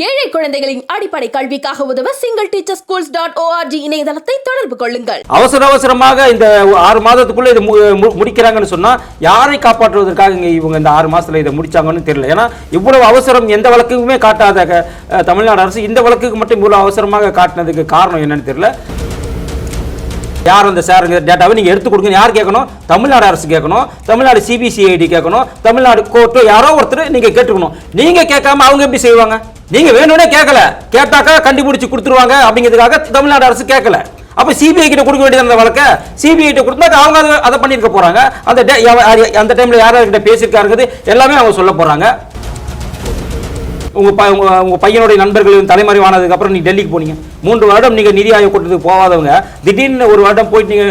ஏழை குழந்தைகளின் அடிப்படை கல்விக்காக உதவ single teacher schools dot ORG இணையதளத்தை தொடர்பு கொள்ளுங்கள். அவசர அவசரமாக இந்த ஆறு மாதத்துக்குள்ள இது மு- முடிக்கிறாங்கன்னு சொன்னா யாரை காப்பாற்றுவதற்காக இவங்க இந்த ஆறு மாசத்துல இதை முடிச்சாங்கன்னு தெரியல. ஏன்னா இவ்வளவு அவசரம் எந்த வழக்குக்குமே காட்டாத தமிழ்நாடு அரசு இந்த வழக்குக்கு மட்டும் இவ்வளவு அவசரமாக காட்டினதுக்கு காரணம் என்னன்னு தெரியல. யார் அந்த சாருங்க டேட்டாவை நீங்கள் எடுத்து கொடுங்க யார் கேட்கணும்? தமிழ்நாடு அரசு கேட்கணும். தமிழ்நாடு சிபிசிஐடி கேட்கணும். தமிழ்நாடு கோர்ட்டோ யாரோ ஒருத்தர் நீங்கள் கேட்டுக்கணும் நீங்கள் கேட்காம அவங்க எப்படி செய்வாங்க? நீங்கள் வேணும்னே கேட்கல. கேட்டாக்கா கண்டுபிடிச்சி கொடுத்துருவாங்க அப்படிங்கிறதுக்காக தமிழ்நாடு அரசு கேட்கல. அப்போ சிபிஐ கிட்ட கொடுக்க வேண்டியது அந்த வழக்க? சிபிஐ கிட்ட கொடுத்தா அவங்க அதை- அதை பண்ணியிருக்க போகிறாங்க அந்த டே- டைமில் அந்த டைம்ல யார்கிட்ட பேசியிருக்காருங்கிறது எல்லாமே அவங்க சொல்ல போகிறாங்க உங்கள் ப- உங்கள் பையனுடைய நண்பர்கள் தலைமறைவானதுக்கப்புறம் நீங்கள் டெல்லிக்கு போனீங்க. மூன்று வருடம் நீங்க நிதி ஆயோக் கூட்டத்துக்கு போகாதவங்க. திடீர்னு ஒரு வருடம் போயிட்டு நீங்க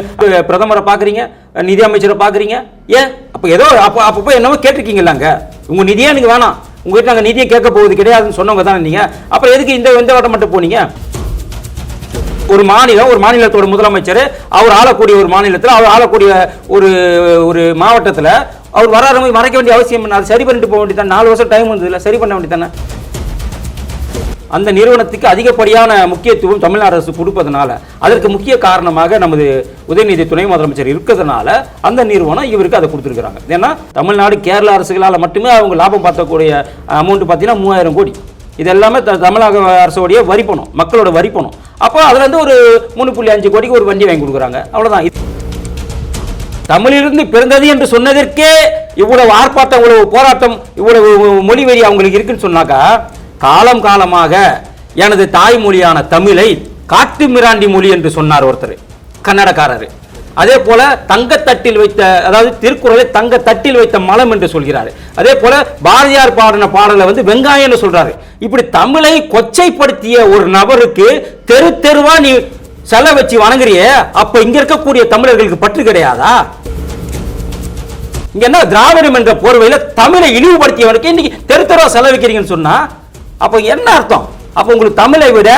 பிரதமரை பாக்குறீங்க நிதி அமைச்சரை பாக்குறீங்க ஏன்? அப்ப ஏதோ அப்ப அப்ப போய் என்னவோ கேட்டிருக்கீங்களாங்க உங்க நிதியே எனக்கு வேணாம். உங்ககிட்ட நாங்க நிதியை கேட்க போகுது கிடையாதுன்னு சொன்னவங்க தானே நீங்க. அப்புறம் எதுக்கு இந்த இந்த வட்டம் மட்டும் போனீங்க? ஒரு மாநிலம் ஒரு மாநிலத்தோட முதலமைச்சர் அவர் ஆளக்கூடிய ஒரு மாநிலத்தில் அவர் ஆளக்கூடிய ஒரு ஒரு மாவட்டத்தில் அவர் வராத மறைக்க வேண்டிய அவசியம் என்ன? அது சரி பண்ணிட்டு போக வேண்டியது நாலு வருஷம் டைம் வந்ததுல சரி பண்ண வேண்டியதானே அந்த நிறுவனத்துக்கு அதிகப்படியான முக்கியத்துவம் தமிழ்நாடு அரசு கொடுப்பதனால அதற்கு முக்கிய காரணமாக நமது உதயநிதி துணை முதலமைச்சர் இருக்கிறதுனால அந்த நிறுவனம் இவருக்கு அதை கொடுத்துருக்குறாங்க. ஏன்னா தமிழ்நாடு கேரள அரசுகளால் மட்டுமே அவங்க லாபம் பார்த்தக்கூடிய அமௌண்ட் பார்த்தீங்கன்னா மூவாயிரம் கோடி. இது எல்லாமே த- தமிழக அரசோடைய வரி பணம் மக்களோட வரி பணம். அப்போ அதுலேருந்து ஒரு மூணு புள்ளி அஞ்சு கோடிக்கு ஒரு வண்டி வாங்கி கொடுக்குறாங்க. அவ்வளோதான் தமிழிலிருந்து பிறந்தது என்று சொன்னதற்கே இவ்வளவு ஆர்ப்பாட்டம் இவ்வளவு போராட்டம் இவ்வளவு மொழி வெறி அவங்களுக்கு இருக்குன்னு சொன்னாக்கா காலம் காலமாக எனது தாய்மொழியான தமிழை காட்டு மிராண்டி மொழி என்று சொன்னார் ஒருத்தர் கன்னடக்காரர். அதே போல தங்கத்தட்டில் வைத்த அதாவது திருக்குறளை தங்க தட்டில் வைத்த மலம் என்று சொல்கிறார். அதே போல பாரதியார் பாடின பாடலை வந்து வெங்காயம்னு சொல்றாரு. இப்படி தமிழை கொச்சைப்படுத்திய ஒரு நபருக்கு தெரு தெருவா நீ செல வச்சு வணங்குறியே அப்ப இங்க இருக்கக்கூடிய தமிழர்களுக்கு பற்று கிடையாதா? இங்க என்ன திராவிடம் என்ற போர்வையில தமிழை இழிவுபடுத்தியவனுக்கு இன்னைக்கு தெரு தெருவா செலவிக்கிறீங்கன்னு சொன்னா அப்போ என்ன அர்த்தம்? அப்போ உங்களுக்கு தமிழை விட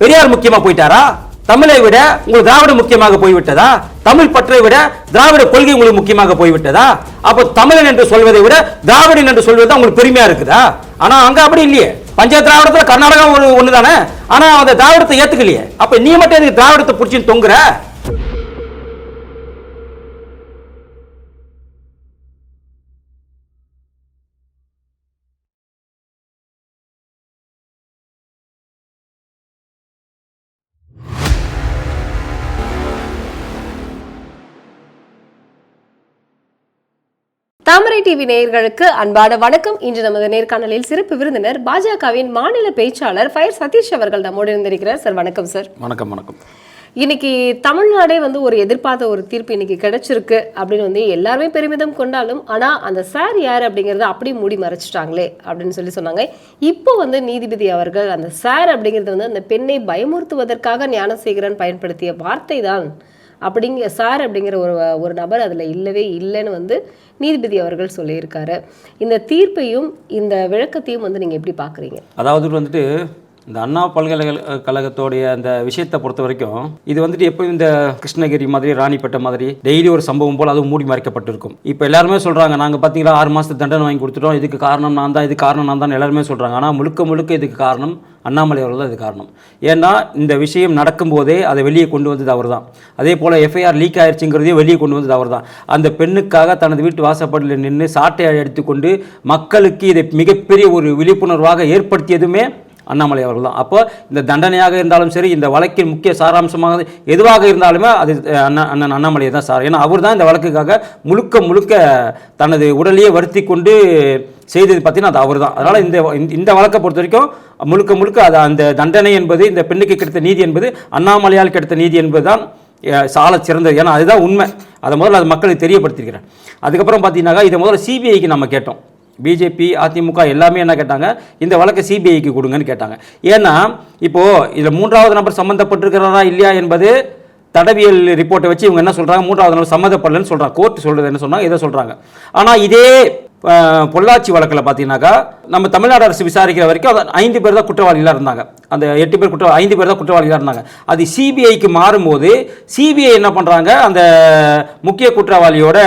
பெரியார் முக்கியமாக போயிட்டாரா? தமிழை விட உங்களுக்கு திராவிடம் முக்கியமாக போய்விட்டதா? தமிழ் பற்றை விட திராவிட கொள்கை உங்களுக்கு முக்கியமாக போய்விட்டதா? அப்போ தமிழன் என்று சொல்வதை விட திராவிடன் என்று சொல்வது தான் உங்களுக்கு பெருமையா இருக்குதா? ஆனால் அங்கே அப்படி இல்லையே. பஞ்ச திராவிடத்தில் கர்நாடகா ஒரு தானே ஆனால் அந்த திராவிடத்தை ஏற்றுக்கலையே அப்போ நீ மட்டும் எதுக்கு திராவிடத்தை பிடிச்சின்னு தொங்குற? தாமரை டிவி நேயர்களுக்கு அன்பான வணக்கம். இன்று நமது நேர்காணலில் சிறப்பு விருந்தினர் பாஜகவின் மாநில பேச்சாளர் ஃபயர் சதீஷ் அவர்கள் நம்மோடு இருந்திருக்கிறார். சார் வணக்கம் சார். வணக்கம் வணக்கம். இன்னைக்கு தமிழ்நாடே வந்து ஒரு எதிர்பார்த்த ஒரு தீர்ப்பு இன்னைக்கு கிடைச்சிருக்கு அப்படின்னு வந்து எல்லாருமே பெருமிதம் கொண்டாலும் ஆனா அந்த சார் யார் அப்படிங்கறத அப்படி மூடி மறைச்சிட்டாங்களே அப்படின்னு சொல்லி சொன்னாங்க. இப்போ வந்து நீதிபதி அவர்கள் அந்த சார் அப்படிங்கிறது வந்து அந்த பெண்ணை பயமுறுத்துவதற்காக ஞானசேகரன் பயன்படுத்திய வார்த்தை தான் அப்படிங்கிற சார் அப்படிங்கிற ஒரு ஒரு நபர் அதில் இல்லவே இல்லைன்னு வந்து நீதிபதி அவர்கள் சொல்லியிருக்காரு. இந்த தீர்ப்பையும் இந்த விளக்கத்தையும் வந்து நீங்கள் எப்படி பார்க்குறீங்க அதாவது வந்துட்டு இந்த அண்ணா பல்கலைக்கழகத்தோடைய அந்த விஷயத்தை பொறுத்த வரைக்கும் இது வந்துட்டு எப்போ இந்த கிருஷ்ணகிரி மாதிரி ராணிப்பேட்டை மாதிரி டெய்லி ஒரு சம்பவம் போல் அதுவும் மூடி மறைக்கப்பட்டிருக்கும். இப்போ எல்லாருமே சொல்கிறாங்க நாங்கள் பார்த்தீங்களா ஆறு மாதத்துக்கு தண்டனை வாங்கி கொடுத்துட்டோம் இதுக்கு காரணம் நான் தான் இது காரணம் நான் தான் எல்லாருமே சொல்கிறாங்க ஆனால் முழுக்க முழுக்க இதுக்கு காரணம் அண்ணாமலை அவர்கள் தான் இது காரணம். ஏன்னா இந்த விஷயம் நடக்கும்போதே அதை வெளியே கொண்டு வந்தது அவர் தான் அதே போல் எஃப்ஐஆர் லீக் ஆயிடுச்சுங்கிறதையும் வெளியே கொண்டு வந்தது அவர் தான் அந்த பெண்ணுக்காக தனது வீட்டு வாசப்படியில் நின்று சாட்டை எடுத்துக்கொண்டு மக்களுக்கு இதை மிகப்பெரிய ஒரு விழிப்புணர்வாக ஏற்படுத்தியதுமே அண்ணாமலை அவர்கள் தான். அப்போ இந்த தண்டனையாக இருந்தாலும் சரி இந்த வழக்கின் முக்கிய சாராம்சமாக எதுவாக இருந்தாலுமே அது அண்ணா அண்ணன் அண்ணாமலையை தான் சார். ஏன்னா அவர் தான் இந்த வழக்குக்காக முழுக்க முழுக்க தனது உடலையே வருத்தி கொண்டு செய்தது பார்த்தீங்கன்னா அது அவர் தான் அதனால் இந்த இந்த- இந்த வழக்கை பொறுத்த வரைக்கும் முழுக்க முழுக்க அது அந்த தண்டனை என்பது இந்த பெண்ணுக்கு கிடைத்த நீதி என்பது அண்ணாமலையால் கிடைத்த நீதி என்பது தான் சால சிறந்தது. ஏன்னா அதுதான் உண்மை. அதை முதல்ல அது மக்களுக்கு தெரியப்படுத்திருக்கிறேன் அதுக்கப்புறம் பார்த்தீங்கன்னாக்கா இதை முதல்ல சிபிஐக்கு நம்ம கேட்டோம். பிஜேபி அதிமுக எல்லாமே என்ன கேட்டாங்க? இந்த வழக்கை சிபிஐக்கு கொடுங்கன்னு கேட்டாங்க. ஏன்னா இப்போது இதில் மூன்றாவது நபர் சம்மந்தப்பட்டிருக்கிறாரா இல்லையா என்பது தடவியல் ரிப்போர்ட்டை வச்சு இவங்க என்ன சொல்கிறாங்க மூன்றாவது நபர் சம்மந்தப்படலன்னு சொல்கிறாங்க கோர்ட் சொல்கிறது என்ன சொன்னாங்க? இதை சொல்கிறாங்க ஆனால் இதே பொள்ளாச்சி வழக்கில் பார்த்தீங்கன்னாக்கா நம்ம தமிழ்நாடு அரசு விசாரிக்கிற வரைக்கும் அது ஐந்து பேர் தான் குற்றவாளிகளாக இருந்தாங்க. அந்த எட்டு பேர் குற்ற ஐந்து பேர் தான் குற்றவாளிகளாக இருந்தாங்க. அது சிபிஐக்கு மாறும்போது சிபிஐ என்ன பண்ணுறாங்க அந்த முக்கிய குற்றவாளியோட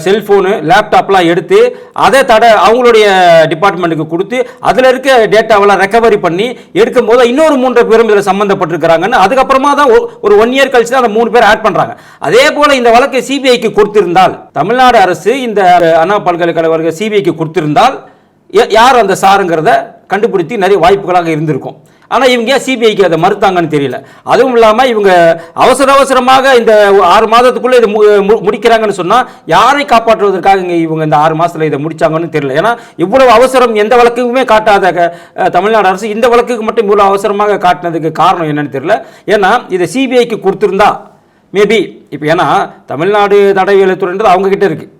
செல்ஃபோனு லேப்டாப்லாம் எடுத்து அதை தட அவங்களுடைய டிபார்ட்மெண்ட்டுக்கு கொடுத்து அதில் இருக்க டேட்டாவெல்லாம் ரெக்கவரி பண்ணி எடுக்கும்போது இன்னொரு மூன்று பேரும் இதில் சம்மந்தப்பட்டிருக்கிறாங்கன்னு அதுக்கப்புறமா தான் ஒரு ஒன் இயர் கழிச்சு தான் அந்த மூணு பேர் ஆட் பண்ணுறாங்க அதே போல் இந்த வழக்கை சிபிஐக்கு கொடுத்திருந்தால் தமிழ்நாடு அரசு இந்த அண்ணா பல்கலைக்கழக சிபிஐக்கு கொடுத்திருந்தால் யா- யார் அந்த சாருங்கிறத கண்டுபிடித்து நிறைய வாய்ப்புகளாக இருந்திருக்கும். ஆனால் இவங்க ஏன் சிபிஐக்கு அதை மறுத்தாங்கன்னு தெரியல. அதுவும் இல்லாமல் இவங்க அவசர அவசரமாக இந்த ஆறு மாதத்துக்குள்ளே இதை மு- மு- முடிக்கிறாங்கன்னு சொன்னால் யாரை காப்பாற்றுவதற்காக இங்கே இவங்க இந்த ஆறு மாதத்தில் இதை முடித்தாங்கன்னு தெரியல. ஏன்னா இவ்வளவு அவசரம் எந்த வழக்குக்குமே காட்டாத தமிழ்நாடு அரசு இந்த வழக்குக்கு மட்டும் இவ்வளோ அவசரமாக காட்டினதுக்கு காரணம் என்னன்னு தெரியல. ஏன்னா இதை சிபிஐக்கு கொடுத்துருந்தா மேபி இப்போ ஏன்னா தமிழ்நாடு தடை அவங்க அவங்கக்கிட்ட இருக்குது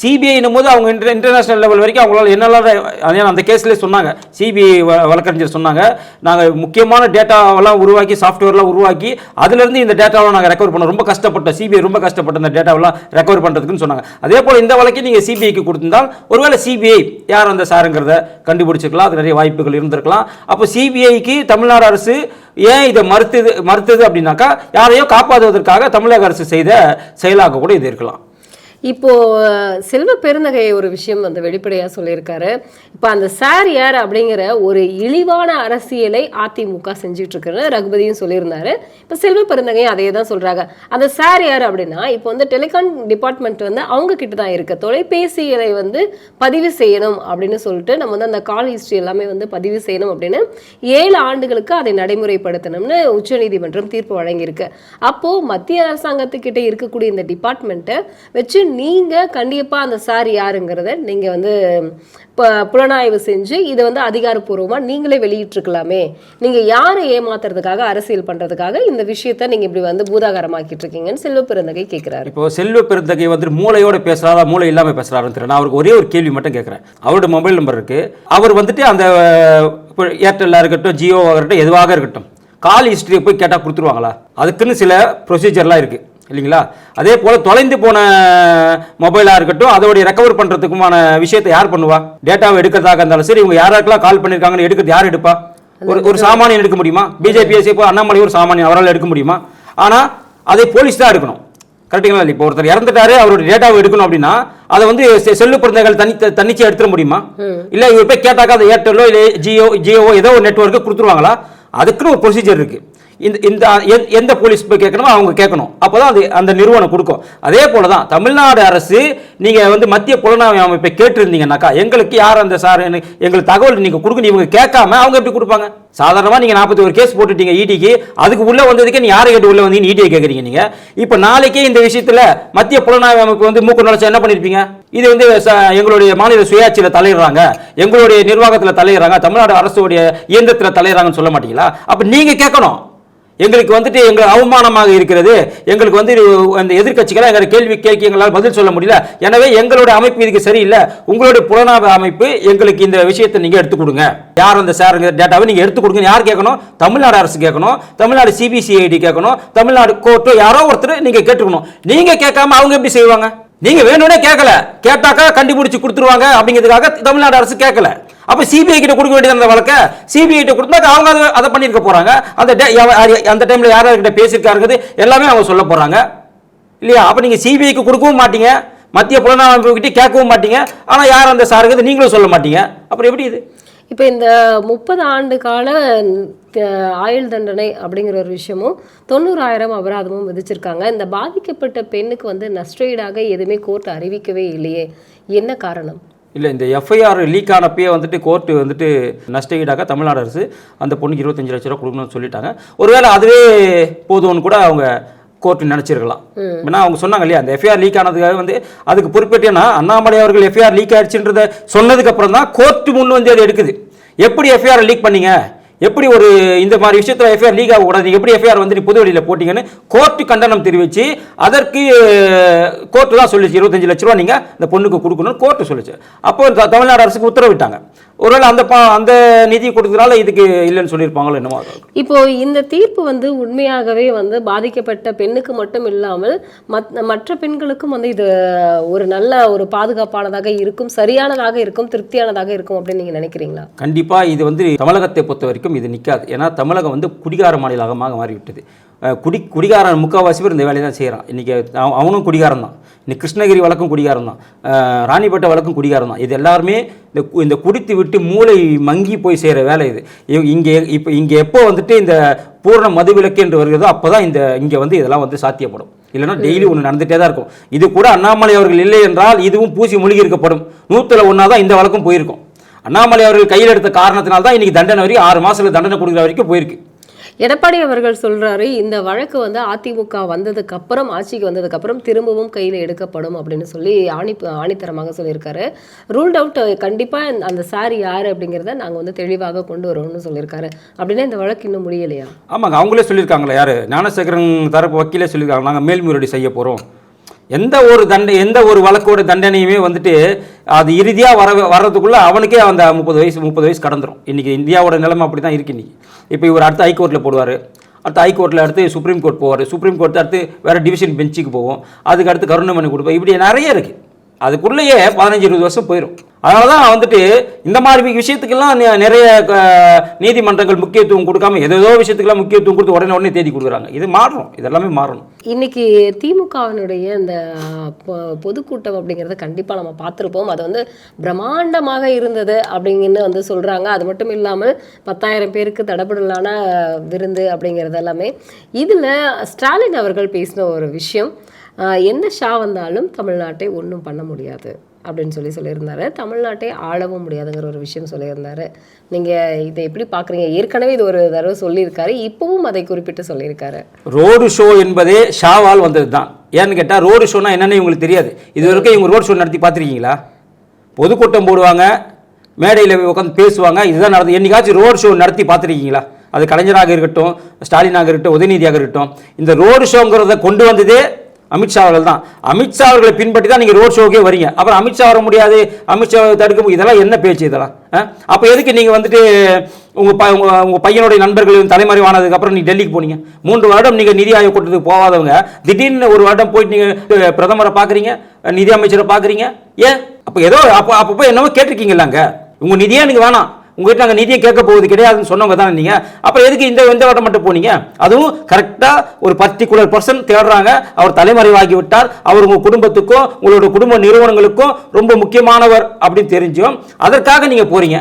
சிபிஐன்னும் போது அவங்க இன்டர் இன்டர்நேஷனல் லெவல் வரைக்கும் அவங்களால என்னெல்லாம் அந்த கேஸ்லேயே சொன்னாங்க. சிபிஐ வழக்கறிஞர் சொன்னாங்க. நாங்கள் முக்கியமான டேட்டாவெல்லாம் உருவாக்கி சாஃப்ட்வேர்லாம் உருவாக்கி அதுலேருந்து இந்த டேட்டாவெல்லாம் நாங்கள் ரெக்கவர் பண்ணோம். ரொம்ப கஷ்டப்பட்டோம். சிபிஐ ரொம்ப கஷ்டப்பட்ட இந்த டேட்டாவெல்லாம் ரெக்கவர் பண்ணுறதுக்குன்னு சொன்னாங்க. அதே போல் இந்த வழக்கை நீங்கள் சிபிஐக்கு கொடுத்திருந்தால் ஒருவேளை சிபிஐ யார் அந்த சாருங்கிறத கண்டுபிடிச்சிருக்கலாம். அது நிறைய வாய்ப்புகள் இருந்திருக்கலாம். அப்போ சிபிஐக்கு தமிழ்நாடு அரசு ஏன் இதை மறுத்தது மறுத்தது அப்படின்னாக்கா யாரையோ காப்பாற்றுவதற்காக தமிழக அரசு செய்த செயலாக கூட இது இருக்கலாம். இப்போ செல்வ பெருந்தகை ஒரு விஷயம் வந்து வெளிப்படையா சொல்லியிருக்காரு. இப்போ அந்த சார் யார் அப்படிங்கிற ஒரு இழிவான அரசியலை அதிமுக செஞ்சுட்டு இருக்குன்னு ரகுபதியும் சொல்லியிருந்தாரு. இப்போ செல்வ பெருந்தகையும் அதே தான் சொல்றாங்க. அந்த சார் யார் அப்படின்னா இப்போ வந்து டெலிகாம் டிபார்ட்மெண்ட் வந்து அவங்க கிட்ட தான் இருக்கு. தொலைபேசிகளை வந்து பதிவு செய்யணும் அப்படின்னு சொல்லிட்டு நம்ம வந்து அந்த கால் ஹிஸ்டரி எல்லாமே வந்து பதிவு செய்யணும் அப்படின்னு ஏழு ஆண்டுகளுக்கு அதை நடைமுறைப்படுத்தணும்னு உச்சநீதிமன்றம் தீர்ப்பு வழங்கியிருக்கு. அப்போ மத்திய அரசாங்கத்துக்கிட்ட இருக்கக்கூடிய இந்த டிபார்ட்மெண்ட்டை வச்சு நீங்கள் கண்டிப்பாக அந்த சார் யாருங்கிறத நீங்கள் வந்து இப்போ புலனாய்வு செஞ்சு இதை வந்து அதிகாரப்பூர்வமாக நீங்களே வெளியிட்டிருக்கலாமே. நீங்கள் யாரை ஏமாத்துறதுக்காக அரசியல் பண்ணுறதுக்காக இந்த விஷயத்த நீங்கள் இப்படி வந்து பூதாகரமாக்கிட்டு இருக்கீங்கன்னு செல்வ பெருந்தகை கேட்குறாரு இப்போ செல்வ பெருந்தகை வந்துட்டு மூளையோட பேசுகிறாரா மூளை இல்லாமல் பேசுகிறாருன்னு தெரியல. நான் அவருக்கு ஒரே ஒரு கேள்வி மட்டும் கேட்குறேன் அவரோட மொபைல் நம்பர் இருக்குது அவர் வந்துட்டு அந்த இப்போ ஏர்டெல்லாக இருக்கட்டும் ஜியோவாக இருக்கட்டும் எதுவாக இருக்கட்டும் கால் ஹிஸ்டரியை போய் கேட்டால் கொடுத்துருவாங்களா? அதுக்குன்னு சில ப்ரொசீஜர்லாம் இருக்குது இல்லைங்களா? அதே போல் தொலைந்து போன மொபைலாக இருக்கட்டும் அதோடைய ரெக்கவர் பண்ணுறதுக்குமான விஷயத்தை யார் பண்ணுவா? டேட்டாவை எடுக்கிறதாக இருந்தாலும் சரி இவங்க யாருக்கெல்லாம் கால் பண்ணியிருக்காங்கன்னு எடுக்கிறது யார் எடுப்பா? ஒரு ஒரு சாமானியன் எடுக்க முடியுமா? பிஜேபி இப்போ அண்ணாமலை ஒரு சாமானியன் அவரால் எடுக்க முடியுமா? ஆனால் அதை போலீஸ் தான் எடுக்கணும். கரெக்டுங்களா இல்லை இப்போ ஒருத்தர் இறந்துட்டாரு அவருடைய டேட்டாவை எடுக்கணும் அப்படின்னா அதை வந்து செல்லு பிறந்தகள் தனி தன்னிச்சையாக எடுத்துட முடியுமா? இல்லை இவர் போய் கேட்டாக்கா அந்த ஏர்டெல்லோ இல்லை ஜியோ ஜியோவோ ஏதோ ஒரு நெட்ஒர்க்கு கொடுத்துருவாங்களா? அதுக்குன்னு ஒரு ப்ரொசீஜர் இருக்கு. இந்த இந்த எந்த- போலீஸ் போய் கேட்கணுமோ அவங்க கேட்கணும். அப்போ தான் அது அந்த நிறுவனம் கொடுக்கும். அதே போல தான் தமிழ்நாடு அரசு நீங்கள் வந்து மத்திய புலனாய்வு அமைப்பை கேட்டிருந்தீங்கன்னாக்கா எங்களுக்கு யார் அந்த சார் எனக்கு- எங்களுக்கு தகவல் நீங்கள் கொடுக்கணும் இவங்க கேட்காம அவங்க எப்படி கொடுப்பாங்க? சாதாரணமாக நீங்கள் நாற்பத்தி ஒரு கேஸ் போட்டுட்டீங்க இடிக்கு அதுக்கு உள்ளே வந்ததுக்கே நீ யாரை கேட்டு உள்ளே வந்தீங்கன்னு இடியை கேட்குறீங்க நீங்கள் இப்போ நாளைக்கே இந்த விஷயத்தில் மத்திய புலனாய்வு அமைப்பு வந்து மூக்கு நுழைச்சா என்ன பண்ணியிருப்பீங்க இது வந்து ச- எங்களுடைய மாநில சுயாட்சியில் தலையிடுறாங்க. எங்களுடைய நிர்வாகத்தில் தலையிடுறாங்க. தமிழ்நாடு அரசுடைய இயந்திரத்தில் தலையிடுறாங்கன்னு சொல்ல மாட்டீங்களா? அப்போ நீங்கள் கேட்கணும். எங்களுக்கு வந்துட்டு எங்கள் அவமானமாக இருக்கிறது. எங்களுக்கு வந்து அந்த எதிர்கட்சிகளை எங்களை கேள்வி கேட்க எங்களால் பதில் சொல்ல முடியல. எனவே எங்களுடைய அமைப்பு இதுக்கு சரியில்லை. உங்களுடைய புலனாய்வு அமைப்பு எங்களுக்கு இந்த விஷயத்தை நீங்கள் எடுத்துக் கொடுங்க. யார் அந்த சார் டேட்டாவை நீங்கள் எடுத்துக் கொடுங்க யார் கேட்கணும்? தமிழ்நாடு அரசு கேட்கணும். தமிழ்நாடு சிபிசிஐடி கேட்கணும். தமிழ்நாடு கோர்ட்டோ யாரோ ஒருத்தர் நீங்கள் கேட்டுக்கணும். நீங்கள் கேட்காம அவங்க எப்படி செய்வாங்க? நீங்க வேணும்னே கேட்கல. கேட்டாக்கா கண்டுபிடிச்சு கொடுத்துருவாங்க அப்படிங்கிறதுக்காக தமிழ்நாடு அரசு கேட்கல. அப்போ சிபிஐ கிட்ட கொடுக்க வேண்டியது அந்த வழக்க சிபிஐ கிட்ட கொடுத்தா அவங்க அதை- அதை பண்ணியிருக்க போறாங்க. அந்த அந்த டைம்ல யார் யார்கிட்ட பேசியிருக்காருங்கிறது எல்லாமே அவங்க சொல்ல போறாங்க. இல்லையா? அப்போ நீங்கள் சிபிஐக்கு கொடுக்கவும் மாட்டீங்க. மத்திய புலனாய்வு கிட்டே கேட்கவும் மாட்டீங்க. ஆனால் யார் அந்த சாருங்கிறது நீங்களும் சொல்ல மாட்டீங்க. அப்புறம் எப்படி இது? இப்போ இந்த முப்பது ஆண்டு கால ஆயுள் தண்டனை அப்படிங்கிற ஒரு விஷயமும் தொண்ணூறாயிரம் அபராதமும் விதிச்சிருக்காங்க. இந்த பாதிக்கப்பட்ட பெண்ணுக்கு வந்து நஷ்டஈடாக எதுவுமே கோர்ட் அறிவிக்கவே இல்லையே. என்ன காரணம்? இல்லை இந்த எஃப்ஐஆர் லீக் ஆனப்பயே வந்துட்டு கோர்ட்டு வந்துட்டு நஷ்ட ஈடாக தமிழ்நாடு அரசு அந்த பொண்ணுக்கு இருபத்தஞ்சு லட்ச ரூபா கொடுக்கணும்னு சொல்லிட்டாங்க. ஒருவேளை அதுவே போதும்னு கூட அவங்க கோர்ட்டு நினச்சிருக்கலாம். ஏன்னா அவங்க சொன்னாங்க இல்லையா அந்த எஃப்ஐஆர் லீக் ஆனதுக்காக வந்து அதுக்கு பொறுப்பேற்றேன்னா அண்ணாமலை அவர்கள் எஃப்ஐஆர் லீக் ஆயிடுச்சுன்றத சொன்னதுக்கு அப்புறம் தான் கோர்ட்டு முன் வந்து அதை எடுக்குது. எப்படி எஃப்ஐஆர் லீக் பண்ணீங்க? எப்படி ஒரு இந்த மாதிரி விஷயத்தில் எஃப்ஐஆர் லீக் ஆகக்கூடாது எப்படி எஃப்ஐஆர் வந்து பொது வெளியில் போட்டிங்கன்னு கோர்ட்டு கண்டனம் தெரிவித்து அதற்கு கோர்ட்டு தான் சொல்லிச்சு. இருபத்தஞ்சு லட்ச ரூபா நீங்கள் இந்த பொண்ணுக்கு கொடுக்கணும்னு கோர்ட்டு சொல்லிச்சு. அப்போ தமிழ்நாடு அரசுக்கு உத்தரவிட்டாங்க. ஒருவேளை அந்த பா அந்த நிதி கொடுத்ததுனால இதுக்கு இல்லைன்னு சொல்லியிருப்பாங்களோ என்னமோ. இப்போ இந்த தீர்ப்பு வந்து உண்மையாகவே வந்து பாதிக்கப்பட்ட பெண்ணுக்கு மட்டும் இல்லாமல் மத் மற்ற பெண்களுக்கும் வந்து இது ஒரு நல்ல ஒரு பாதுகாப்பானதாக இருக்கும் சரியானதாக இருக்கும் திருப்தியானதாக இருக்கும் அப்படின்னு நீங்க நினைக்கிறீங்களா? கண்டிப்பாக இது வந்து தமிழகத்தை பொறுத்த வரைக்கும் இது நிற்காது ஏன்னா தமிழகம் வந்து குடிகார மாநிலமாக மாறிவிட்டது. குடி குடிகாரன் முக்கால்வாசி பேர் இந்த வேலையை தான் செய்கிறான் இன்றைக்கி அவனும் குடிகாரன் தான் இன்னைக்கு கிருஷ்ணகிரி வழக்கும் குடிகாரன் தான் ராணிப்பேட்டை வழக்கும் குடிகாரன் தான் இது எல்லாருமே இந்த கு- இந்த குடித்து விட்டு மூளை மங்கி போய் செய்கிற வேலை இது. இ- இங்கே இப்போ இங்கே எப்போ வந்துட்டு இந்த பூர்ண மதுவிலக்கு என்று வருகிறதோ அப்போ தான் இந்த இங்கே வந்து இதெல்லாம் வந்து சாத்தியப்படும். இல்லைன்னா டெய்லி ஒன்று நடந்துகிட்டே தான் இருக்கும். இது கூட அண்ணாமலை அவர்கள் இல்லை என்றால் இதுவும் பூசி மூழ்கி இருக்கப்படும். நூற்றில் ஒன்றா தான் இந்த வழக்கும் போயிருக்கும். அண்ணாமலை அவர்கள் கையில் எடுத்த காரணத்தினால தான் தண்டனை வரைக்கும் ஆறு மாதத்தில் தண்டனை கொடுக்குற வரைக்கும் போயிருக்கு. எடப்பாடி அவர்கள் சொல்கிறாரு இந்த வழக்கு வந்து அதிமுக வந்ததுக்கப்புறம் ஆட்சிக்கு வந்ததுக்கப்புறம் திரும்பவும் கையில் எடுக்கப்படும் அப்படின்னு சொல்லி ஆணி ஆணித்தரமாக சொல்லியிருக்காரு. ரூல்ட் அவுட் கண்டிப்பாக அந்த சார் யார் அப்படிங்கிறத நாங்கள் வந்து தெளிவாக கொண்டு வரோம்னு சொல்லியிருக்காரு. அப்படின்னா இந்த வழக்கு இன்னும் முடியலையா? ஆமாங்க அவங்களே சொல்லியிருக்காங்களே யார்? ஞானசேகரன் தரப்பு வக்கீலே சொல்லியிருக்காங்க நாங்கள் மேல்முறையீடு செய்ய போகிறோம் எந்த ஒரு தண்டை எந்த ஒரு வழக்கோட தண்டனையுமே வந்துட்டு அது இறுதியாக வர வர்றதுக்குள்ளே அவனுக்கே அந்த முப்பது வயசு முப்பது வயசு கடந்துடும் இன்றைக்கி இந்தியாவோட நிலைமை அப்படி தான் இருக்குது இன்றைக்கி இப்போ இவர் அடுத்து ஹைகோர்ட்டில் போடுவார். அடுத்து ஹைகோர்ட்டில் அடுத்து சுப்ரீம் கோர்ட் போவார். சுப்ரீம் கோர்ட் அடுத்து வேறு டிவிஷன் பெஞ்சுக்கு போவோம். அதுக்கு அடுத்து கருணமணி கொடுப்போம் இப்படி நிறைய இருக்குது அதுக்குள்ளேயே பதினஞ்சு இருபது வருஷம் போயிடும் அதனால தான் வந்துட்டு இந்த மாதிரி விஷயத்துக்கெல்லாம் நிறைய நீதிமன்றங்கள் முக்கியத்துவம் கொடுக்காம ஏதோ விஷயத்துக்கெல்லாம் முக்கியத்துவம் கொடுத்து உடனே உடனே தேதி கொடுக்குறாங்க. இது மாறும் இதெல்லாமே மாறணும். இன்னைக்கு திமுகவினுடைய இந்த பொ- பொதுக்கூட்டம் அப்படிங்கிறத கண்டிப்பாக நம்ம பார்த்துருப்போம். அது வந்து பிரம்மாண்டமாக இருந்தது அப்படிங்கன்னு வந்து சொல்கிறாங்க அது மட்டும் இல்லாமல் பத்தாயிரம் பேருக்கு தடபுடலான விருந்து அப்படிங்கிறது எல்லாமே. இதில் ஸ்டாலின் அவர்கள் பேசின ஒரு விஷயம் என்ன ஷா வந்தாலும் தமிழ்நாட்டை ஒன்றும் பண்ண முடியாது அப்படின்னு சொல்லி சொல்லியிருந்தாரு. தமிழ்நாட்டை ஆளவும் முடியாதுங்கிற ஒரு விஷயம் சொல்லியிருந்தாரு. நீங்கள் இதை எப்படி பார்க்குறீங்க? ஏற்கனவே இது ஒரு தடவை சொல்லியிருக்காரு. இப்போவும் அதை குறிப்பிட்டு சொல்லியிருக்காரு. ரோடு ஷோ என்பதே ஷாவால் வந்தது தான் ஏன்னு கேட்டால் ரோடு ஷோனா என்னென்னு இவங்களுக்கு தெரியாது. இது வரைக்கும் இவங்க ரோடு ஷோ நடத்தி பார்த்துருக்கீங்களா? பொதுக்கூட்டம் போடுவாங்க மேடையில் உட்காந்து பேசுவாங்க. இதுதான் நடந்தது. என்னைக்காச்சும் ரோடு ஷோ நடத்தி பார்த்துருக்கீங்களா? அது கலைஞராக இருக்கட்டும் ஸ்டாலினாக இருக்கட்டும் உதயநிதியாக இருக்கட்டும். இந்த ரோடு ஷோங்கிறத கொண்டு வந்ததே அமித்ஷா அவர்கள் தான். அமித்ஷா அவர்களை பின்பற்றி தான் நீங்கள் ரோட் ஷோக்கே வரீங்க. அப்புறம் அமித்ஷா வர முடியாது. அமித்ஷா தடுக்க இதெல்லாம் என்ன பேச்சு இதெல்லாம்? அப்போ எதுக்கு நீங்கள் வந்துட்டு உங்கள் ப உங்கள் உங்கள் பையனுடைய நண்பர்கள் தலைமறைவானதுக்கப்புறம் நீ டெல்லிக்கு போனீங்க? மூன்று வருடம் நீங்கள் நிதி ஆயோக் கூட்டத்துக்கு போகாதவங்க. திடீர்னு ஒரு வருடம் போயிட்டு நீங்கள் பிரதமரை பார்க்குறீங்க நிதி அமைச்சரை பார்க்குறீங்க ஏன்? அப்போ ஏதோ அப்போ அப்போ என்னவோ கேட்டிருக்கீங்களாங்க உங்கள் நிதியே எனக்கு வேணாம். உங்ககிட்ட நாங்கள் நிதியை கேட்க போகுது கிடையாதுன்னு சொன்னவங்க தானே நீங்கள் அப்புறம் எதுக்கு இந்த இந்த வட்டம் மட்டும் போனீங்க? அதுவும் கரெக்டாக ஒரு பர்டிகுலர் பர்சன் தேடுறாங்க. அவர் தலைமறைவாகி விட்டார். அவர் உங்கள் குடும்பத்துக்கும் உங்களோட குடும்ப நிறுவனங்களுக்கும் ரொம்ப முக்கியமானவர் அப்படின்னு தெரிஞ்சும் அதற்காக நீங்கள் போகிறீங்க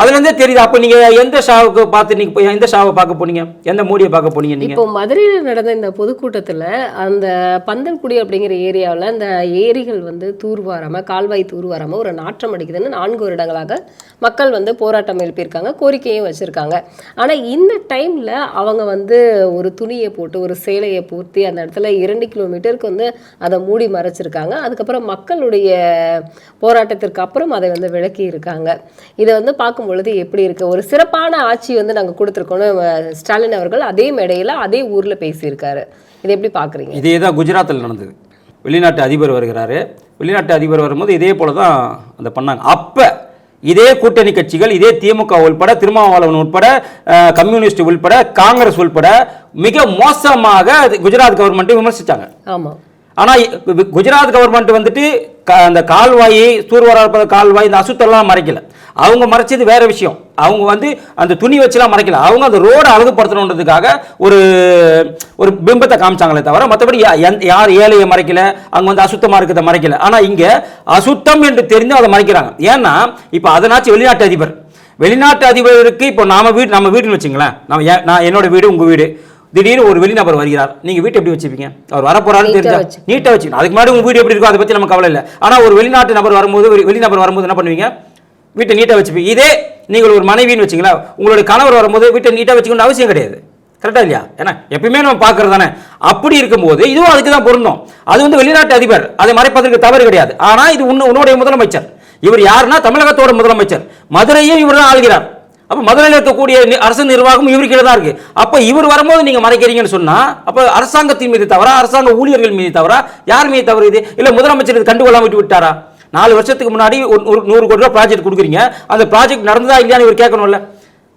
அதுலேருந்தே தெரியுது. அப்போ நீங்கள் எந்த ஷாவுக்கு பார்த்து நீங்கள் எந்த ஷாவை பார்க்க போனீங்க? எந்த மூடியை பார்க்க போனீங்க நீங்கள் இப்போ மதுரையில் நடந்த இந்த பொதுக்கூட்டத்தில் அந்த பந்தல்குடி அப்படிங்கிற ஏரியாவில் அந்த ஏரிகள் வந்து தூர்வாராமல் கால்வாய் தூர்வாராம ஒரு நாற்றம் அடிக்குதுன்னு நான்கு வருடங்களாக மக்கள் வந்து போராட்டம் எழுப்பியிருக்காங்க கோரிக்கையும் வச்சுருக்காங்க. ஆனால் இந்த டைமில் அவங்க வந்து ஒரு துணியை போட்டு ஒரு சேலையை பூர்த்தி அந்த இடத்துல இரண்டு கிலோமீட்டருக்கு வந்து அதை மூடி மறைச்சிருக்காங்க. அதுக்கப்புறம் மக்களுடைய போராட்டத்திற்கு அப்புறம் அதை வந்து விளக்கி இருக்காங்க இதை வந்து பார்க்கும் பொழுது எப்படி இருக்கு? ஒரு சிறப்பான ஆட்சி வந்து நாங்கள் கொடுத்துருக்கோன்னு ஸ்டாலின் அவர்கள் அதே மேடையில் அதே ஊரில் பேசியிருக்காரு. இதை எப்படி பார்க்குறீங்க இதே தான் குஜராத்தில் நடந்தது. வெளிநாட்டு அதிபர் வருகிறாரு. வெளிநாட்டு அதிபர் வரும்போது இதே போல தான் அந்த பண்ணாங்க. அப்போ இதே கூட்டணி கட்சிகள் இதே திமுக உள்பட திருமாவளவன் உட்பட கம்யூனிஸ்ட் உள்பட காங்கிரஸ் உள்பட மிக மோசமாக குஜராத் கவர்மெண்ட்டை விமர்சித்தாங்க ஆமாம் ஆனால் குஜராத் கவர்மெண்ட் வந்துட்டு க- அந்த கால்வாயை தூர்வார கால்வாய் இந்த அசுத்தெல்லாம் மறைக்கல. அவங்க மறைச்சது வேற விஷயம். அவங்க வந்து அந்த துணி வச்சுலாம் மறைக்கல. அவங்க அந்த ரோடை அழகுபடுத்தணுன்றதுக்காக ஒரு ஒரு பிம்பத்தை காமிச்சாங்களே தவிர மற்றபடி யா- யார் ஏழையை மறைக்கல அங்கே வந்து அசுத்தமாக இருக்கிறத மறைக்கல. ஆனால் இங்கே அசுத்தம் என்று தெரிந்து அதை மறைக்கிறாங்க. ஏன்னா இப்போ அதனாச்சும் வெளிநாட்டு அதிபர். வெளிநாட்டு அதிபருக்கு இப்போ நாம வீடு நம்ம வீடுன்னு வச்சுங்களேன். நம்ம ஏன்- நான் என்னோட வீடு உங்கள் வீடு. திடீர்னு ஒரு வெளிநபர் வருகிறார். நீங்க வீட்டை எப்படி வச்சுப்பீங்க? அவர் வரப்போறாருன்னு தெரிஞ்சா வச்சு. நீட்டா வச்சுக்கணும் அதுக்கு முன்னாடி உங்க வீடு எப்படி இருக்கும் அதை பத்தி நம்ம கவலை இல்லை. ஆனா ஒரு வெளிநாட்டு நபர் வரும்போது வெளிநபர் வரும்போது என்ன பண்ணுவீங்க? வீட்டை நீட்டா வச்சுப்பீங்க. இதே நீங்கள் ஒரு மனைவின்னு வச்சுங்களா உங்களுடைய கணவர் வரும்போது வீட்டை நீட்டா வச்சுக்கணும்னு அவசியம் கிடையாது. கரெக்டா இல்லையா? ஏன்னா எப்பயுமே நம்ம பார்க்கறது தானே. அப்படி இருக்கும்போது இதுவும் அதுக்கு தான் பொருந்தும். அது வந்து வெளிநாட்டு அதிபர். அதை மறைப்பதற்கு தவறு கிடையாது. ஆனா இது உன்னு உன்னுடைய முதலமைச்சர். இவர் யாருன்னா தமிழகத்தோட முதலமைச்சர். மதுரையும் இவர் தான் ஆள்கிறார். அப்போ மதுரையில் இருக்கக்கூடிய அரசு நிர்வாகம் இவருக்கிட்ட கீழே தான் இருக்குது அப்போ இவர் வரும்போது நீங்கள் மறைக்கிறீங்கன்னு சொன்னால் அப்போ அரசாங்கத்தின் மீது தவறா அரசாங்க ஊழியர்கள் மீது தவறா யார் மீது தவறு இது? இல்லை முதலமைச்சர் இது கண்டுகொள்ளாம விட்டு விட்டாரா? நாலு வருஷத்துக்கு முன்னாடி ஒரு நூறு கோடி ரூபா ப்ராஜெக்ட் கொடுக்குறீங்க. அந்த ப்ராஜெக்ட் நடந்ததா இல்லையான்னு இவர் கேட்கணும்ல.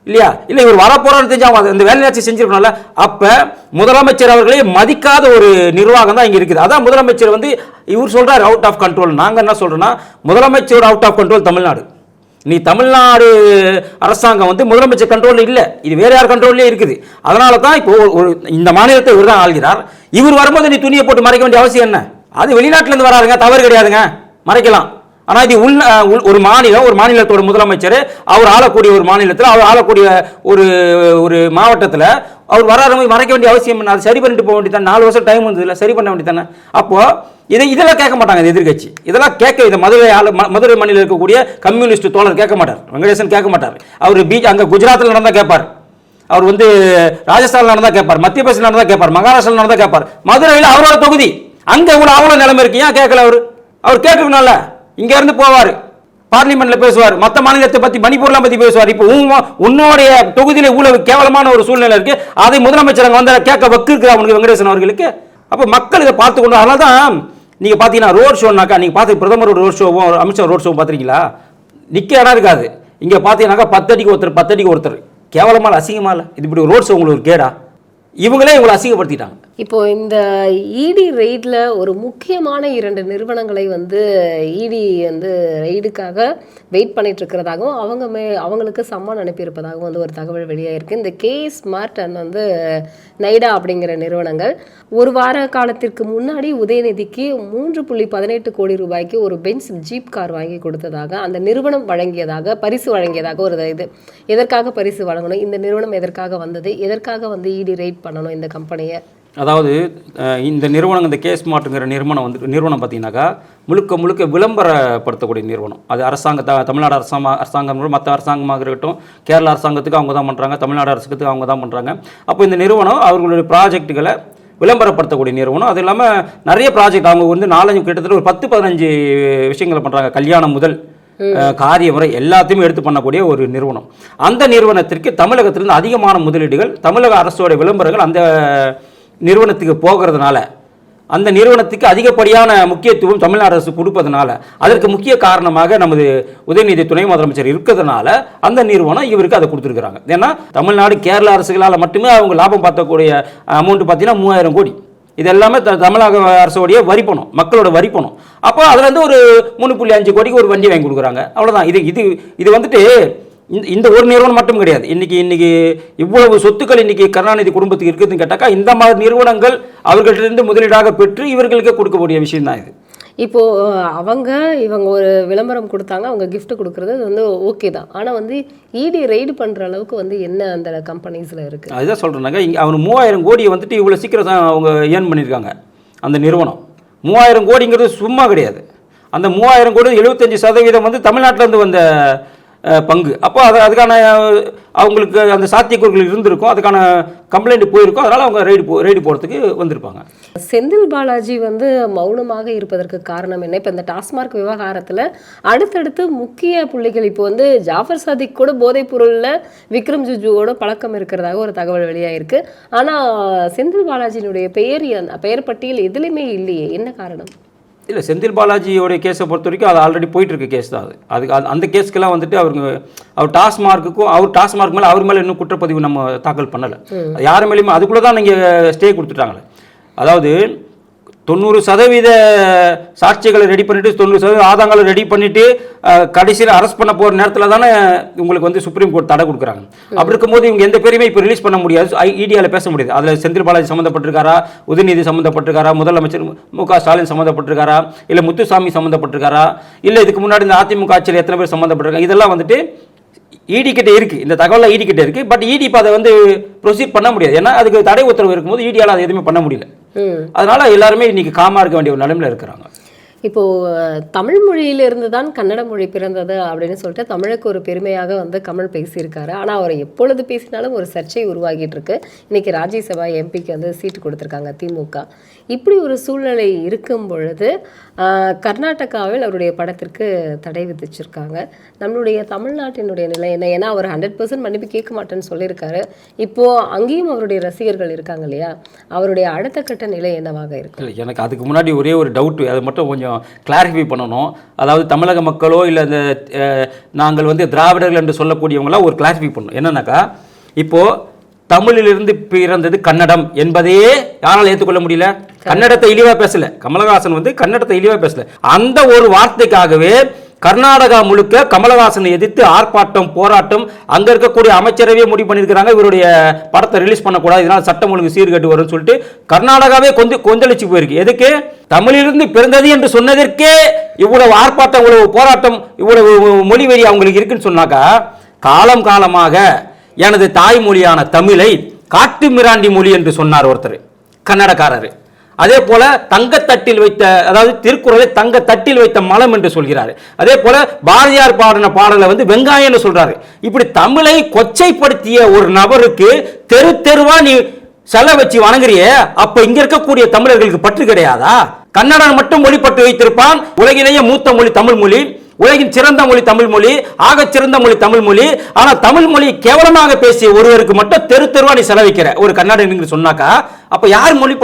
இல்லையா? இல்லை இவர் வரப்போறான்னு தெரிஞ்சு அவங்க அந்த வேலையாச்சு செஞ்சிருக்கணும்ல. அப்போ முதலமைச்சர் அவர்களே மதிக்காத ஒரு நிர்வாகம் தான் இங்கே இருக்குது. அதான் முதலமைச்சர் வந்து இவர் சொல்கிறார் அவுட் ஆஃப் கண்ட்ரோல் நாங்கள் என்ன சொல்கிறோன்னா முதலமைச்சர் அவுட் ஆஃப் கண்ட்ரோல் தமிழ்நாடு. நீ தமிழ்நாடு அரசாங்கம் வந்து முதலமைச்சர் கண்ட்ரோலில் இல்லை. இது வேறு யார் கண்ட்ரோல்லே இருக்குது. அதனால தான் இப்போ ஒரு- இந்த மாநிலத்தை இவர் தான் ஆள்கிறார். இவர் வரும்போது நீ துணியை போட்டு மறைக்க வேண்டிய அவசியம் என்ன? அது வெளிநாட்டிலேருந்து வராதுங்க தவறு கிடையாதுங்க. மறைக்கலாம். ஆனால் இது உள்- ஒரு மாநிலம் ஒரு மாநிலத்தோட முதலமைச்சர் அவர் ஆளக்கூடிய ஒரு மாநிலத்தில் அவர் ஆளக்கூடிய ஒரு ஒரு மாவட்டத்தில் அவர் வராத போது மறைக்க வேண்டிய அவசியம் என்ன? அது சரி பண்ணிட்டு போக வேண்டியது நாலு வருஷம் டைம் வந்ததுல சரி பண்ண வேண்டியதானே அப்போது இதை இதெல்லாம் கேட்க மாட்டாங்க இந்த எதிர்க்கட்சி இதெல்லாம் கேட்க இந்த மதுரை ஆளு மதுரை மண்ணில் இருக்கக்கூடிய கம்யூனிஸ்ட் தோழர் கேட்க மாட்டார். வெங்கடேசன் கேட்க மாட்டார். அவர் பீச் அங்கே குஜராத்தில் நடந்தால் கேட்பார். அவர் வந்து ராஜஸ்தான் நடந்தால் கேட்பார். மத்திய பிரதேசம் நடந்தால் கேட்பார். மகாராஷ்டிரா நடந்தால் கேட்பார். மதுரையில் அவரோட தொகுதி. அங்கே இவ்வளோ அவ்வளோ நிலைமை இருக்கு. ஏன் கேட்கல அவர்? அவர் கேட்கணும்ல இங்கேருந்து போவார். பார்லிமெண்ட்ல பேசுவார். மத்த மாநிலத்தை பத்தி மணிப்பூர்லாம் பத்தி பேசுவார். இப்போ உன்னுடைய தொகுதியில ஊழல் கேவலமான ஒரு சூழ்நிலை இருக்கு. அதை முதலமைச்சர் அங்க வந்து கேட்க வக்கு இருக்கு அவனுக்கு வெங்கடேசன் அவர்களுக்கு. அப்ப மக்கள் இதை பார்த்து கொண்டு அதனால தான். நீங்க பாத்தீங்கன்னா ரோட் ஷோனாக்கா நீங்க பார்த்து பிரதமர் ரோட் ஷோவும் அமித்ஷா ரோட் ஷோவும் பாத்திருக்கீங்களா? நிக்க இடம் இருக்காது. இங்க பாத்தீங்கன்னாக்கா பத்தடிக்கு ஒருத்தர் பத்தடிக்கு ஒருத்தர். கேவலமா இல்ல, அசிங்கமா இல்ல. இது இப்படி ரோட் ஷோ உங்களுக்கு ஒரு கேடா? இவங்களே இவங்களை அசிங்கப்படுத்திட்டாங்க. இப்போ இந்த இடி ரெய்டில் ஒரு முக்கியமான இரண்டு நிறுவனங்களை வந்து இடி வந்து ரெய்டுக்காக வெயிட் பண்ணிட்டு இருக்கிறதாகவும் அவங்க மே அவங்களுக்கு சம்மன் அனுப்பியிருப்பதாகவும் வந்து ஒரு தகவல் வெளியாயிருக்கு. இந்த கே ஸ்மார்ட் அண்ட் வந்து நைடா அப்படிங்கிற நிறுவனங்கள் ஒரு வார காலத்திற்கு முன்னாடி உதயநிதிக்கு மூன்று புள்ளி பதினெட்டு கோடி ரூபாய்க்கு ஒரு பென்ஸ் ஜீப் கார் வாங்கி கொடுத்ததாக அந்த நிறுவனம் வழங்கியதாக பரிசு வழங்கியதாக ஒரு இது. எதற்காக பரிசு வழங்கணும்? இந்த நிறுவனம் எதற்காக வந்தது? எதற்காக வந்து இடி ரெய்ட் பண்ணணும் இந்த கம்பெனியை அதாவது இந்த நிறுவனம் இந்த கேஸ் மாட்டுங்கிற நிறுவனம் வந்து நிறுவனம் பார்த்தீங்கன்னாக்கா முழுக்க முழுக்க விளம்பரப்படுத்தக்கூடிய நிறுவனம். அது அரசாங்க த தமிழ்நாடு அரசாங்க அரசாங்கம் மற்ற அரசாங்கமாக இருக்கட்டும் கேரள அரசாங்கத்துக்கு அவங்க தான் பண்ணுறாங்க தமிழ்நாடு அரசுக்கு அவங்க தான் பண்ணுறாங்க அப்போ இந்த நிறுவனம் அவர்களுடைய ப்ராஜெக்ட்டுகளை விளம்பரப்படுத்தக்கூடிய நிறுவனம். அது இல்லாமல் நிறைய ப்ராஜெக்ட் அவங்க வந்து நாலஞ்சு கிட்டத்தட்ட ஒரு பத்து பதினஞ்சு விஷயங்களை பண்ணுறாங்க கல்யாணம் முதல் அஹ், காரியம் வரை எல்லாத்தையுமே எடுத்து பண்ணக்கூடிய ஒரு நிறுவனம். அந்த நிறுவனத்திற்கு தமிழகத்திலிருந்து அதிகமான முதலீடுகள் தமிழக அரசோட விளம்பரங்கள் அந்த நிறுவனத்துக்கு போகிறதுனால அந்த நிறுவனத்துக்கு அதிகப்படியான முக்கியத்துவம் தமிழ்நாடு அரசு கொடுப்பதனால அதற்கு முக்கிய காரணமாக நமது உதயநிதி துணை முதலமைச்சர் இருக்கிறதுனால அந்த நிறுவனம் இவருக்கு அதை கொடுத்துருக்குறாங்க. ஏன்னா தமிழ்நாடு கேரள அரசுகளால் மட்டுமே அவங்க லாபம் பார்த்தக்கூடிய அமௌண்ட் பார்த்தீங்கன்னா மூவாயிரம் கோடி. இது எல்லாமே த- தமிழக அரசோடைய வரி பணம் மக்களோட வரி பணம். அப்போ அதுலேருந்து ஒரு மூணு புள்ளி அஞ்சு கோடிக்கு ஒரு வண்டி வாங்கி கொடுக்குறாங்க. அவ்வளோதான் இது இது இது வந்துட்டு இந்த இந்த ஒரு நிறுவனம் மட்டும் கிடையாது. இன்னைக்கு இன்னைக்கு இவ்வளவு சொத்துக்கள் இன்னைக்கு கருணாநிதி குடும்பத்துக்கு இருக்குதுன்னு கேட்டாக்கா இந்த மாதிரி நிறுவனங்கள் அவர்கள்ட்ட இருந்து முதலீடாக பெற்று இவர்களுக்கு கொடுக்கக்கூடிய விஷயம் தான் இது. இப்போ அஹ், அவங்க இவங்க ஒரு விளம்பரம் கொடுத்தாங்க அவங்க gift கொடுக்கறது அது வந்து ஓகே தான். ஆனா வந்து இடி ரெய்டு பண்ற அளவுக்கு வந்து என்ன அந்த கம்பெனிஸ்ல இருக்கு? அதுதான் சொல்கிறேன்னாங்க இங்கே அவனு மூவாயிரம் கோடியை வந்துட்டு இவ்வளோ சீக்கிரம் தான் அவங்க ஏர்ன் பண்ணியிருக்காங்க அந்த நிறுவனம். மூவாயிரம் கோடிங்கிறது சும்மா கிடையாது. அந்த மூவாயிரம் கோடி எழுபத்தஞ்சு சதவீதம் வந்து தமிழ்நாட்டிலேருந்து வந்த பங்கு. அப்போ அது அதுக்கான அவங்களுக்கு அந்த சாத்தியக்கூறுகள் இருந்திருக்கும் அதுக்கான கம்ப்ளைண்ட் போயிருக்கும் அதனால் அவங்க ரைடு போ ரைடு போகிறதுக்கு வந்திருப்பாங்க. செந்தில் பாலாஜி வந்து மௌனமாக இருப்பதற்கு காரணம் என்ன? இப்போ இந்த டாஸ்மார்க் விவகாரத்தில் அடுத்தடுத்து முக்கிய புள்ளிகள் இப்போ வந்து ஜாஃபர் சாதிக் கூட போதைப் பொருளில் விக்ரம் ஜுஜுவோட பழக்கம் இருக்கிறதாக ஒரு தகவல் வெளியாகிருக்கு ஆனால் செந்தில் பாலாஜியினுடைய பெயர் பெயர் பட்டியல் எதுலையுமே இல்லையே. என்ன காரணம்? இல்லை செந்தில் பாலாஜியோடைய கேஸை பொறுத்த வரைக்கும் அது ஆல்ரெடி போயிட்டு இருக்க கேஸ் தான் அது. அதுக்கு அது- அந்த கேஸ்க்கெல்லாம் வந்துட்டு அவருக்கு அவர் டாஸ்மார்க்குக்கும் அவர் டாஸ்மார்க் மேலே அவர் மேலே இன்னும் குற்றப்பதிவு நம்ம தாக்கல் பண்ணலை. யார் மேலேயுமே அதுக்குள்ளே தான் நீங்கள் ஸ்டே கொடுத்துட்டாங்களே. அதாவது தொண்ணூறு சதவீத சாட்சிகளை ரெடி பண்ணிட்டு தொண்ணூறு சதவீத ஆதாரங்களை ரெடி பண்ணிட்டு கடைசியில் அரெஸ்ட் பண்ண போகிற நேரத்தில் தானே உங்களுக்கு வந்து சுப்ரீம் கோர்ட் தடை கொடுக்குறாங்க. அப்படி இருக்கும்போது இவங்க எந்த பேருமே இப்போ ரிலீஸ் பண்ண முடியாது. ஐடியாவில் பேச முடியாது. அதில் செந்தில் பாலாஜி சம்மந்தப்பட்டிருக்காரா உதயநிதி சம்மந்தப்பட்டிருக்காரா முதலமைச்சர் மு க ஸ்டாலின் சம்மந்தப்பட்டிருக்காரா இல்லை முத்துசாமி சம்மந்தப்பட்டிருக்காரா இல்லை இதுக்கு முன்னாடி இந்த அதிமுக ஆட்சியில் எத்தனை பேர் சம்மந்தப்பட்டிருக்காங்க இதெல்லாம் வந்துட்டு இடி கிட்ட இருக்கு. இந்த தகவல் இடி கிட்ட இருக்கு. பட் இடி இப்போ அதை வந்து ப்ரொசீட் பண்ண முடியாது. ஏன்னா அதுக்கு தடை உத்தரவு இருக்கும்போது இடியால் அதை எதுவுமே பண்ண முடியல. அதனால எல்லாருமே இன்னைக்கு காமா இருக்க வேண்டிய ஒரு நிலைமையில இருக்கிறாங்க. இப்போ தமிழ் மொழியிலிருந்து தான் கன்னட மொழி பிறந்தது அப்படின்னு சொல்லிட்டு தமிழுக்கு ஒரு பெருமையாக வந்து கமல் பேசியிருக்காரு. ஆனா அவர் எப்பொழுது பேசினாலும் ஒரு சர்ச்சை உருவாகிட்டு இருக்கு. இன்னைக்கு ராஜ்யசபா எம்பிக்கு வந்து சீட்டு கொடுத்துருக்காங்க திமுக இப்படி ஒரு சூழ்நிலை இருக்கும் பொழுது கர்நாடகாவில் அவருடைய படத்திற்கு தடை விதிச்சிருக்காங்க. நம்மளுடைய தமிழ்நாட்டினுடைய நிலை என்ன? ஏன்னா அவர் ஹண்ட்ரட் பர்சன்ட் மன்னிப்பு கேட்க மாட்டேன்னு சொல்லியிருக்காரு. இப்போது அங்கேயும் அவருடைய ரசிகர்கள் இருக்காங்க இல்லையா? அவருடைய அடுத்த கட்ட நிலை என்னவாக இருக்கு? எனக்கு அதுக்கு முன்னாடி ஒரே ஒரு டவுட் அதை மட்டும் கொஞ்சம் கிளாரிஃபை பண்ணணும். அதாவது தமிழக மக்களோ இல்லை இந்த நாங்கள் வந்து திராவிடர்கள் என்று சொல்லக்கூடியவங்களாம் ஒரு கிளாரிஃபை பண்ணணும். என்னன்னாக்கா இப்போது தமிழிலிருந்து பிறந்தது கன்னடம் என்பதையே யாரால் ஏற்றுக்கொள்ள முடியல? கன்னடத்தை இழிவா பேசல. கமலஹாசன் வந்து கன்னடத்தை இழிவா பேசல. அந்த ஒரு வார்த்தைக்காகவே கர்நாடகா முழுக்க கமலஹாசனை எதிர்த்து ஆர்ப்பாட்டம் போராட்டம் அங்க இருக்கக்கூடிய அமைச்சரவே முடிவு பண்ணியிருக்கிறாங்க. இவருடைய படத்தை ரிலீஸ் பண்ணக்கூடாது. இதனால சட்டம் ஒழுங்கு சீர்கேட்டு வரும்னு சொல்லிட்டு கர்நாடகாவே கொஞ்ச கொந்தளிச்சு போயிருக்கு. எதுக்கு? தமிழிலிருந்து பிறந்தது என்று சொன்னதற்கே இவ்வளவு ஆர்ப்பாட்டம் இவ்வளவு போராட்டம் இவ்வளவு மொழிவெறி அவங்களுக்கு இருக்குன்னு சொன்னாக்கா காலம் காலமாக எனது தாய்மொழியான தமிழை காட்டு மிராண்டி மொழி என்று சொன்னார் ஒருத்தர் கன்னடக்காரர். அதே போல தங்கத்தட்டில் வைத்த அதாவது திருக்குறளை தங்கத்தட்டில் வைத்த மலம் என்று சொல்கிறார். அதே போல பாரதியார் பாடின பாடலை வந்து வெங்காயம்னு சொல்றாரு. இப்படி தமிழை கொச்சைப்படுத்திய ஒரு நபருக்கு தெரு தெருவா நீ செல வச்சு வணங்குறியே அப்ப இங்க இருக்கக்கூடிய தமிழர்களுக்கு பற்று கிடையாதா? கன்னடன் மட்டும் மொழி பற்று வைத்திருப்பான் உலகிலேயே மூத்த மொழி தமிழ் மொழி. உலகின் சிறந்த மொழி தமிழ் மொழி ஆகச் சிறந்த மொழி தமிழ் மொழி. ஆனா தமிழ் மொழி கேவலமாக பேசிய ஒருவருக்கு மட்டும் தெரு தெருவா நீ செலவிக்கிற. ஒரு கன்னடன் சொன்னாக்கா அப்ப யார் மொழி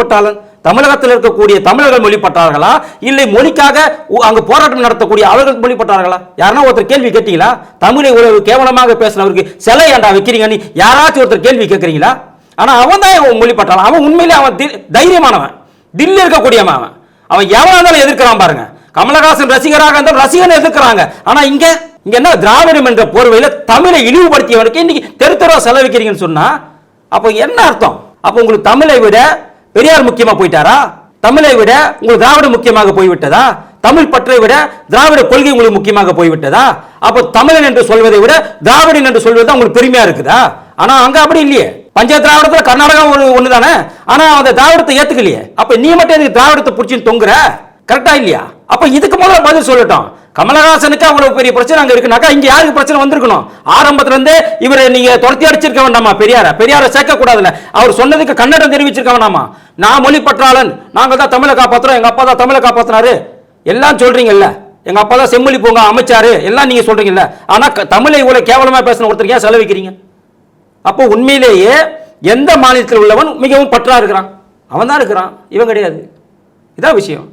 தமிழகத்தில் இருக்கக்கூடிய தமிழர்கள் மொழிப்பட்டார்களா இல்லை மொழிக்காக உ- போராட்டம் நடத்தக்கூடிய அவர்கள் மொழிப்பட்டார்களா யாருன்னா ஒருத்தர் கேள்வி கேட்டீங்களா? தமிழை ஒரு கேவலமாக பேசினவருக்கு சிலை ஏன்டா வைக்கிறீங்கன்னு யாராச்சும் ஒருத்தர் கேள்வி கேட்கறீங்களா? ஆனா அவன் தான் மொழிப்பட்டாலும் அவன் உண்மையிலே அவன் தி- தைரியமானவன். தில்லி இருக்கக்கூடியவன் அவன். அவன் எவனாக இருந்தாலும் எதிர்க்கிறான் பாருங்க. கமலஹாசன் ரசிகராக இருந்தால் ரசிகன் எதிர்க்கிறாங்க. ஆனா இங்க இங்க என்ன திராவிடம் என்ற போர்வையில தமிழை இழிவுபடுத்தியவனுக்கு இன்னைக்கு தெரு தெருவா செலவிக்கிறீங்கன்னு சொன்னா அப்போ என்ன அர்த்தம்? அப்போ உங்களுக்கு தமிழை விட பெரியார் முக்கியமா போயிட்டாரா? தமிழை விட உங்களுக்கு திராவிடம் முக்கியமாக போய்விட்டதா? தமிழ் பற்றை விட திராவிட கொள்கை உங்களுக்கு முக்கியமாக போய்விட்டதா? அப்போ தமிழன் என்று சொல்வதை விட திராவிடன் என்று சொல்வது தான் உங்களுக்கு பெருமையா இருக்குதா? ஆனா அங்க அப்படி இல்லையே. பஞ்சாயத்து திராவிடத்துல கர்நாடகா ஒரு ஒண்ணுதானே? ஆனா அந்த திராவிடத்தை ஏத்துக்கலையே. அப்ப நீ மட்டும் எனக்கு திராவிடத்தை பிடிச்சின்னு தொங்குற? கரெக்டா இல்லையா? அப்ப இதுக்கு முதல்ல பதில் சொல்லட்டும். கமலஹாசனுக்கு அவங்களுக்கு பெரிய பிரச்சனை அங்க இருக்குனாக்கா இங்க யாருக்கு பிரச்சனை வந்திருக்கணும்? ஆரம்பத்துல இருந்தே இவரை நீங்க துரத்தி அடிச்சிருக்க வேண்டாமா? பெரியார. பெரியார சேர்க்க கூடாதுல அவர் சொன்னதுக்கு கன்னடம் தெரிவிச்சிருக்க வேண்டாமா நான் மொழி பற்றாளன். நாங்க தான் தமிழை காப்பாத்துறோம். எங்க அப்பா தான் தமிழை காப்பாத்தினாரு. எல்லாம் சொல்றீங்கல்ல. எங்க அப்பா தான் செம்மொழி பூங்கா அமைச்சாரு. எல்லாம் நீங்க சொல்றீங்கல்ல. ஆனா தமிழை இவ்வளவு கேவலமா பேசின ஒருத்தர் ஏன் செலவிக்கிறீங்க அப்போ உண்மையிலேயே எந்த மாநிலத்தில் உள்ளவன் மிகவும் பற்றா இருக்கிறான். அவன் தான் இருக்கிறான். இவன் கிடையாது. இதான் விஷயம்.